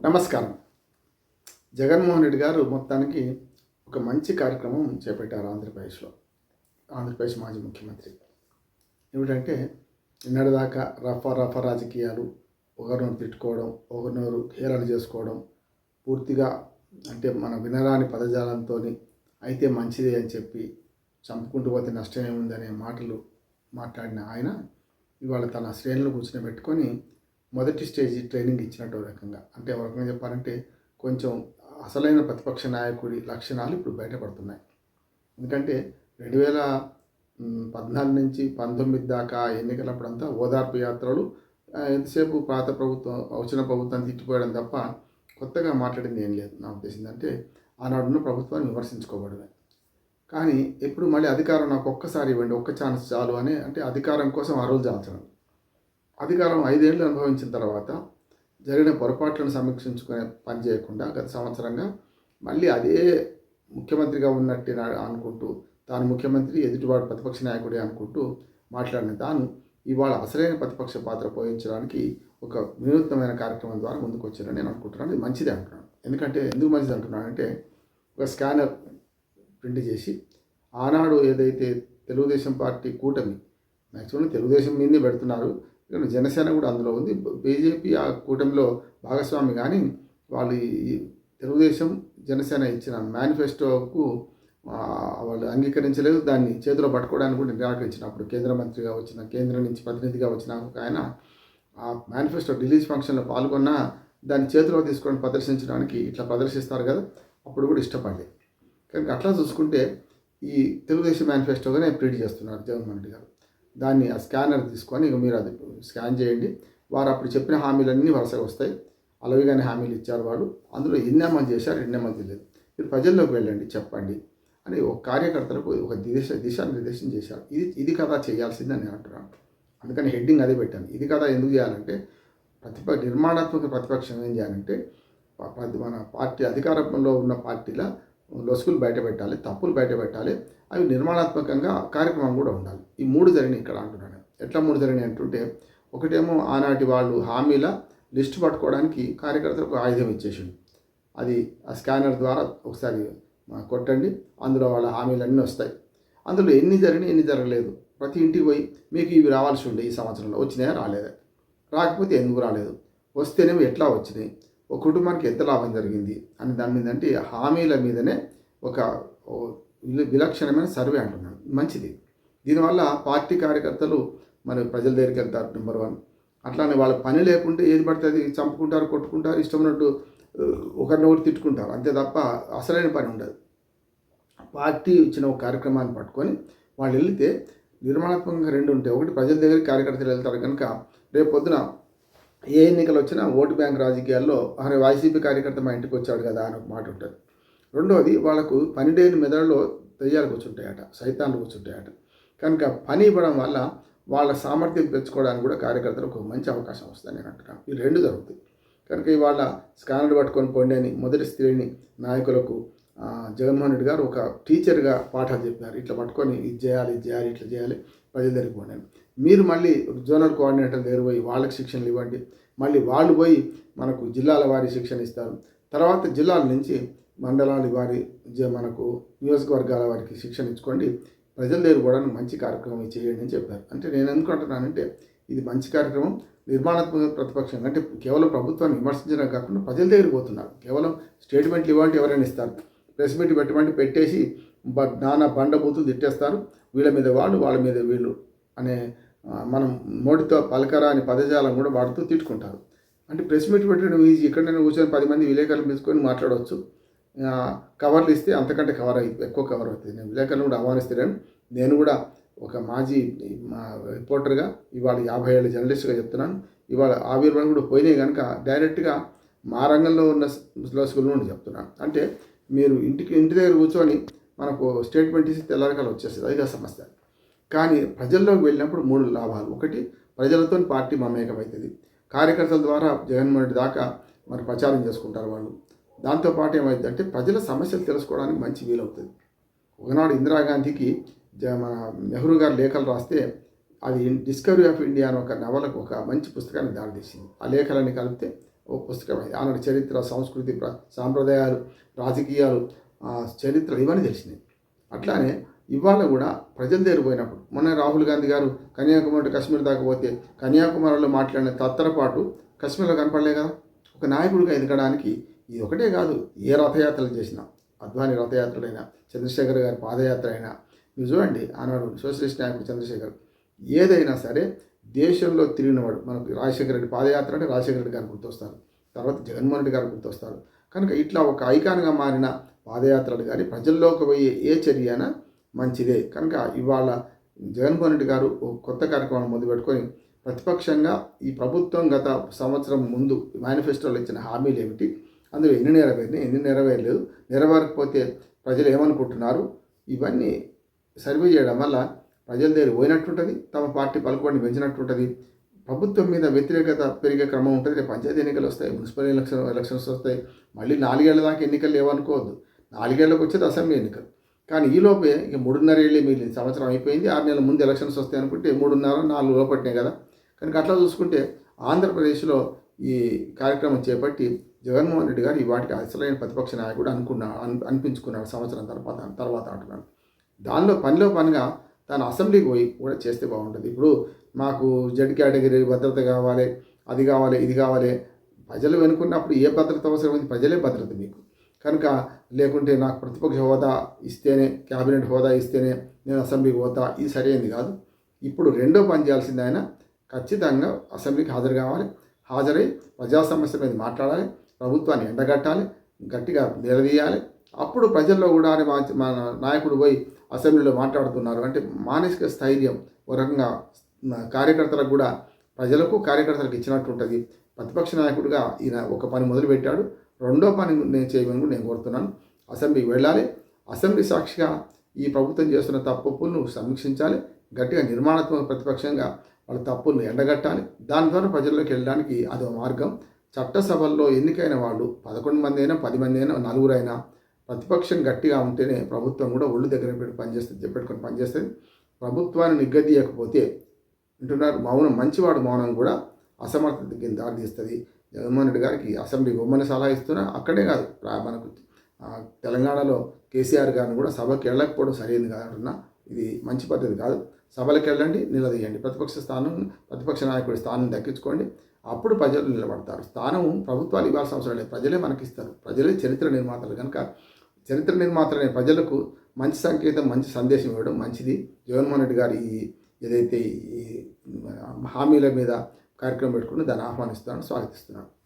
నమస్కారం. జగన్మోహన్ రెడ్డి గారు మొత్తానికి ఒక మంచి కార్యక్రమం చేపట్టారు ఆంధ్రప్రదేశ్లో. ఆంధ్రప్రదేశ్ మాజీ ముఖ్యమంత్రి. ఏమిటంటే నిన్నటిదాకా రఫా రఫా రాజకీయాలు ఒకరినొకరు తిట్టుకోవడం ఒకరినొకరు హేళన చేసుకోవడం పూర్తిగా అంటే మన వినరాని పదజాలంతో అయితే మంచిదే అని చెప్పి చంపుకుంటూ పోతే నష్టమేముందనే మాటలు మాట్లాడిన ఆయన ఇవాళ తన శ్రేణులు కూర్చుని పెట్టుకొని మొదటి స్టేజ్ ట్రైనింగ్ ఇచ్చినట్టు ఒక రకంగా. అంటే ఒక రకంగా చెప్పాలంటే కొంచెం అసలైన ప్రతిపక్ష నాయకుడి లక్షణాలు ఇప్పుడు బయటపడుతున్నాయి. ఎందుకంటే రెండు వేల పద్నాలుగు నుంచి పంతొమ్మిది దాకా ఎన్నికలప్పుడంతా ఓదార్పు యాత్రలు ఎంతసేపు పాత ప్రభుత్వం వచ్చిన ప్రభుత్వాన్ని తిట్టిపోయడం తప్ప కొత్తగా మాట్లాడింది ఏం లేదు. నా ఉద్దేశం అంటే ఆనాడున్న ప్రభుత్వాన్ని విమర్శించుకోబడమే కానీ ఎప్పుడు మళ్ళీ అధికారం నాకు ఒక్కసారి ఇవ్వండి ఒక్క ఛాన్స్ చాలు అని అంటే అధికారం కోసం ఆ రోజు చాల్చడం అధికారం ఐదేళ్ళు అనుభవించిన తర్వాత జరిగిన పొరపాట్లను సమీక్షించుకునే పని చేయకుండా గత సంవత్సరంగా మళ్ళీ అదే ముఖ్యమంత్రిగా ఉన్నట్టు అనుకుంటూ తాను ముఖ్యమంత్రి ఎదుటివాడు ప్రతిపక్ష నాయకుడే అనుకుంటూ మాట్లాడిన తాను ఇవాళ అసలైన ప్రతిపక్ష పాత్ర పోయించడానికి ఒక వినూత్నమైన కార్యక్రమం ద్వారా ముందుకు వచ్చారని నేను అనుకుంటున్నాను. ఇది మంచిదే అంటున్నాను. ఎందుకంటే ఎందుకు మంచిది అంటున్నానంటే ఒక స్కానర్ ప్రింట్ చేసి ఆనాడు ఏదైతే తెలుగుదేశం పార్టీ కూటమి మ్యాక్సిమం తెలుగుదేశం మీదే పెడుతున్నారు జనసేన కూడా అందులో ఉంది. బీజేపీ ఆ కూటమిలో భాగస్వామి కానీ వాళ్ళు తెలుగుదేశం జనసేన ఇచ్చిన మేనిఫెస్టోకు వాళ్ళు అంగీకరించలేదు. దాన్ని చేతిలో పట్టుకోవడానికి కూడా నిరాకరించినప్పుడు కేంద్ర మంత్రిగా వచ్చిన కేంద్రం నుంచి ప్రతినిధిగా వచ్చిన ఒక ఆయన ఆ మేనిఫెస్టో రిలీజ్ ఫంక్షన్లో పాల్గొన్న దాన్ని చేతిలో తీసుకొని ప్రదర్శించడానికి ఇట్లా ప్రదర్శిస్తారు కదా అప్పుడు కూడా ఇష్టపడలేదు కనుక అట్లా చూసుకుంటే ఈ తెలుగుదేశం మేనిఫెస్టోగానే ప్రీడ్ చేస్తున్నారు జగన్మోహన్ రెడ్డి గారు. దాన్ని ఆ స్కానర్ తీసుకొని ఇక మీరు అది స్కాన్ చేయండి. వారు అప్పుడు చెప్పిన హామీలన్నీ వరుసగా వస్తాయి. అలవిగానే హామీలు ఇచ్చారు వాడు అందులో ఎన్ని అమలు చేశారు ఎన్ని అమలు తెలియదు మీరు ప్రజల్లోకి వెళ్ళండి చెప్పండి అని ఒక కార్యకర్తలకు ఒక దిశ దిశానిర్దేశం చేశారు. ఇది ఇది కదా చేయాల్సిందని నేను అంటున్నాను. అందుకని హెడ్డింగ్ అదే పెట్టాను. ఇది కదా ఎందుకు చేయాలంటే ప్రతిప నిర్మాణాత్మక ప్రతిపక్షం ఏం చేయాలంటే మన పార్టీ అధికారంలో ఉన్న పార్టీల లొసుగులు బయట పెట్టాలి తప్పులు బయట పెట్టాలి. అవి నిర్మాణాత్మకంగా కార్యక్రమం కూడా ఉండాలి. ఈ మూడు జరిగినాయి ఇక్కడ అంటున్నాను ఎట్లా మూడు జరిగినాయి అంటుంటే ఒకటేమో ఆనాటి వాళ్ళు హామీల లిస్ట్ పట్టుకోవడానికి కార్యకర్తలకు ఆయుధం ఇచ్చేసిండు. అది ఆ స్కానర్ ద్వారా ఒకసారి కొట్టండి అందులో వాళ్ళ హామీలు అన్నీ వస్తాయి. అందులో ఎన్ని జరిగినాయి ఎన్ని జరగలేదు. ప్రతి ఇంటికి పోయి మీకు ఇవి రావాల్సి ఉండే ఈ సంవత్సరంలో వచ్చినాయా రాలేదా? రాకపోతే ఎందుకు రాలేదు? వస్తేనేమో ఎట్లా వచ్చినాయి? ఒక కుటుంబానికి ఎంత లాభం జరిగింది? అని దాని మీద అంటే హామీల మీదనే ఒక విలక్షణమైన సర్వే అంటున్నాడు మంచిది. దీనివల్ల పార్టీ కార్యకర్తలు మరి ప్రజల దగ్గరికి వెళ్తారు నెంబర్ వన్ అట్లానే వాళ్ళ పని లేకుంటే ఏది పడితే అది చంపుకుంటారు కొట్టుకుంటారు ఇష్టమైనట్టు ఉన్నట్టు ఒకరిని తిట్టుకుంటారు. అంతే తప్ప అసలైన పని ఉండదు. పార్టీ ఇచ్చిన ఒక కార్యక్రమాన్ని పట్టుకొని వాళ్ళు వెళితే నిర్మాణాత్మకంగా రెండు ఉంటాయి. ఒకటి ప్రజల దగ్గరికి కార్యకర్తలు వెళ్తారు కనుక రేపు పొద్దున ఏ ఎన్నికలు వచ్చినా ఓటు బ్యాంక్ రాజకీయాల్లో అరే వైసీపీ కార్యకర్త మా ఇంటికి వచ్చాడు కదా అని ఒక మాట ఉంటుంది. రెండోది వాళ్ళకు పనిడైన మెదడులో దయ్యాలు కూర్చుంటాయట సైతాన్లు కూర్చుంటాయట. కనుక పని ఇవ్వడం వల్ల వాళ్ళ సామర్థ్యం పెంచుకోవడానికి కూడా కార్యకర్తలకు ఒక మంచి అవకాశం వస్తుంది నేను అంటున్నాను. ఈ రెండు జరుగుతాయి. కనుక ఇవాళ స్కానర్ పట్టుకొని పొండి అని మొదటి స్త్రీని నాయకులకు జగన్మోహన్ రెడ్డి గారు ఒక టీచర్గా పాఠాలు చెప్పారు. ఇట్లా పట్టుకొని ఇది చేయాలి ఇది చేయాలి ఇట్లా చేయాలి ప్రజల దగ్గరికి పోండి అని. మీరు మళ్ళీ జోనల్ కోఆర్డినేటర్ దగ్గర పోయి వాళ్ళకి శిక్షణలు ఇవ్వండి. మళ్ళీ వాళ్ళు పోయి మనకు జిల్లాల వారి శిక్షణ ఇస్తారు. తర్వాత జిల్లాల నుంచి మండలాల వారి జ- మనకు నియోజకవర్గాల వారికి శిక్షణ ఇచ్చుకోండి. ప్రజల దగ్గర కూడా మంచి కార్యక్రమం చేయండి అని చెప్పారు. అంటే నేను ఎందుకంటున్నానంటే ఇది మంచి కార్యక్రమం నిర్మాణాత్మక ప్రతిపక్షం అంటే కేవలం ప్రభుత్వాన్ని విమర్శించడం కాకుండా ప్రజల దగ్గరికి పోతున్నారు. కేవలం స్టేట్మెంట్లు ఇవ్వండి ఎవరైనా ఇస్తారు. ప్రెస్ మీట్ పెట్టమంటే పెట్టేసి బ నానా బండ బూతులు తిట్టేస్తారు. వీళ్ళ మీద వాళ్ళు వాళ్ళ మీద వీళ్ళు అనే మనం మోటితో పలకరా అని పదజాలం కూడా వాడుతూ తిట్టుకుంటారు. అంటే ప్రెస్ మీట్ పెట్టడం ఈజీ. ఎక్కడైనా కూర్చొని పది మంది విలేకరులు తీసుకొని మాట్లాడవచ్చు. కవర్లు ఇస్తే అంతకంటే కవర్ అయి ఎక్కువ కవర్ అవుతుంది. నేను విలేకరులు కూడా ఆహ్వానిస్తున్నాను. నేను కూడా ఒక మాజీ మా రిపోర్టర్గా ఇవాళ యాభై ఏళ్ళ జర్నలిస్ట్గా చెప్తున్నాను. ఇవాళ ఆవిర్భావం కూడా పోయినాయి కనుక డైరెక్ట్గా మా రంగంలో ఉన్న స్కూల్ నుండి చెప్తున్నాను. అంటే మీరు ఇంటికి ఇంటి దగ్గర కూర్చొని మనకు స్టేట్మెంట్ ఇస్తే తెల్లారకాలు వచ్చేస్తుంది అది కాదు సమస్య. కానీ ప్రజల్లోకి వెళ్ళినప్పుడు మూడు లాభాలు. ఒకటి ప్రజలతో పార్టీ మమేకమవుతుంది. కార్యకర్తల ద్వారా జగన్మోహన్ రెడ్డి దాకా మరి ప్రచారం చేసుకుంటారు వాళ్ళు. దాంతోపాటు ఏమైంది అంటే ప్రజల సమస్యలు తెలుసుకోవడానికి మంచి వీలవుతుంది. ఒకనాడు ఇందిరాగాంధీకి జ- మన నెహ్రూ గారు లేఖలు రాస్తే అది డిస్కవరీ ఆఫ్ ఇండియా అని ఒక నవలకు ఒక మంచి పుస్తకాన్ని దారితీసింది. ఆ లేఖలన్నీ కలిపితే ఓ పుస్తకం ఆనాడు చరిత్ర సంస్కృతి ప్ర- సాంప్రదాయాలు రాజకీయాలు ఆ, ఇవన్నీ తెలిసినాయి. అట్లానే ఇవాళ కూడా ప్రజల దగ్గర పోయినప్పుడు మొన్న రాహుల్ గాంధీ గారు కన్యాకుమారి కాశ్మీర్ దాకా పోతే కన్యాకుమారిలో మాట్లాడిన తత్తరపాటు కాశ్మీర్లో కనపడలే కదా. ఒక నాయకుడిగా ఎదగడానికి ఇది ఒకటే కాదు ఏ రథయాత్రలు చేసినా అద్వాని రథయాత్రలైనా చంద్రశేఖర్ గారి పాదయాత్ర అయినా మీరు చూడండి ఆనాడు సోషలిస్ట్ నాయకుడు చంద్రశేఖర్ ఏదైనా సరే దేశంలో తిరిగినవాడు మనకు రాజశేఖర రెడ్డి పాదయాత్ర అంటే రాజశేఖర రెడ్డి గారు గుర్తొస్తారు తర్వాత జగన్మోహన్ రెడ్డి గారు గుర్తొస్తారు. కనుక ఇట్లా ఒక ఐకాన్గా మారిన పాదయాత్రలు కానీ ప్రజల్లోకి పోయే ఏ చర్య అయినా మంచిదే. కనుక ఇవాళ జగన్మోహన్ రెడ్డి గారు ఒక కొత్త కార్యక్రమం మొదలుపెట్టుకొని ప్రతిపక్షంగా ఈ ప్రభుత్వం గత సంవత్సరం ముందు మేనిఫెస్టోలో ఇచ్చిన హామీలు ఏమిటి? అందులో ఎన్ని నెరవేరినాయి ఎన్ని నెరవేరలేదు నెరవేరకపోతే ప్రజలు ఏమనుకుంటున్నారు? ఇవన్నీ సర్వే చేయడం వల్ల ప్రజల దగ్గర పోయినట్టుంటుంది తమ పార్టీ పలుకుబడిని పెంచినట్టుంటుంది. ప్రభుత్వం మీద వ్యతిరేకత పెరిగే క్రమం ఉంటుంది. రేపు పంచాయతీ ఎన్నికలు వస్తాయి మున్సిపల్ ఎలక్షన్ ఎలక్షన్స్ వస్తాయి. మళ్ళీ నాలుగేళ్ళ దాకా ఎన్నికలు లేవనుకోవద్దు. నాలుగేళ్ళకు వచ్చేది అసెంబ్లీ ఎన్నికలు. కానీ ఈ లోపే ఇక మూడున్నర ఏళ్ళే మిగిలింది. సంవత్సరం అయిపోయింది. ఆరు నెలల ముందు ఎలక్షన్స్ వస్తాయి అనుకుంటే మూడున్నర నాలుగు లోపట్టినాయి కదా. కనుక అట్లా చూసుకుంటే ఆంధ్రప్రదేశ్లో ఈ కార్యక్రమం చేపట్టి జగన్మోహన్ రెడ్డి గారు వాటికి అసలైన ప్రతిపక్ష నాయకుడు అనుకున్నా అన్- అనిపించుకున్నాడు సంవత్సరం తర్వాత తర్వాత అంటున్నాడు దానిలో పనిలో పనిగా తాను అసెంబ్లీకి పోయి కూడా చేస్తే బాగుంటుంది. ఇప్పుడు మాకు జడ్ కేటగిరీ భద్రత కావాలి అది కావాలి ఇది కావాలి. ప్రజలు వెనుకున్నప్పుడు ఏ భద్రత అవసరమైంది? ప్రజలే భద్రత మీకు. కనుక లేకుంటే నాకు ప్రతిపక్ష హోదా ఇస్తేనే క్యాబినెట్ హోదా ఇస్తేనే నేను అసెంబ్లీకి పోతా ఇది సరైనది కాదు. ఇప్పుడు రెండో పని చేయాల్సింది ఆయన ఖచ్చితంగా అసెంబ్లీకి హాజరు కావాలి. హాజరై ప్రజా సమస్య మీద మాట్లాడాలి ప్రభుత్వాన్ని ఎండగట్టాలి గట్టిగా నిలదీయాలి. అప్పుడు ప్రజల్లో కూడా మా మన నాయకుడు పోయి అసెంబ్లీలో మాట్లాడుతున్నారు. అంటే మానసిక స్థైర్యం ఒక రకంగా కార్యకర్తలకు కూడా ప్రజలకు కార్యకర్తలకు ఇచ్చినట్టు ఉంటుంది. ప్రతిపక్ష నాయకుడిగా ఈయన ఒక పని మొదలుపెట్టాడు. రెండో పని నేను చేయమని కూడా నేను కోరుతున్నాను. అసెంబ్లీకి వెళ్ళాలి. అసెంబ్లీ సాక్షిగా ఈ ప్రభుత్వం చేస్తున్న తప్పులను సమీక్షించాలి. గట్టిగా నిర్మాణాత్మక ప్రతిపక్షంగా వాళ్ళ తప్పుల్ని ఎండగట్టాలి. దాని ద్వారా ప్రజల్లోకి వెళ్ళడానికి అదో మార్గం. చట్టసభల్లో ఎన్నికైన వాళ్ళు పదకొండు మంది అయినా పది మంది అయినా నలుగురైనా ప్రతిపక్షం గట్టిగా ఉంటేనే ప్రభుత్వం కూడా ఒళ్ళు దగ్గర పెట్టి పనిచేస్తుంది పెట్టుకొని పనిచేస్తుంది. ప్రభుత్వాన్ని నిగ్గదీయకపోతే అంటున్నారు మౌనం మంచివాడు మౌనం కూడా అసమర్థత కింద దారితీస్తుంది జగన్మోహన్ రెడ్డి గారికి అసెంబ్లీ బొమ్మని సలహా ఇస్తున్నా అక్కడే కాదు. మనకు తెలంగాణలో కేసీఆర్ గారిని కూడా సభకి వెళ్ళకపోవడం సరైనది కాదంటున్నా ఇది మంచి పద్ధతి కాదు. సభలకు వెళ్ళండి నిలదీయండి. ప్రతిపక్ష స్థానం ప్రతిపక్ష నాయకుడి స్థానం దక్కించుకోండి. అప్పుడు ప్రజలు నిలబడతారు. స్థానం ప్రభుత్వాలు ఇవ్వాల్సిన అవసరం లేదు. ప్రజలే మనకిస్తారు ప్రజలే చరిత్ర నిర్మాతలు. కనుక చరిత్ర నిర్మాతలనే ప్రజలకు మంచి సంకేతం మంచి సందేశం ఇవ్వడం మంచిది. జగన్మోహన్ రెడ్డి గారి ఈ ఏదైతే ఈ హామీల మీద కార్యక్రమం పెట్టుకుని దాన్ని ఆహ్వానిస్తున్నాను స్వాగతిస్తున్నాను.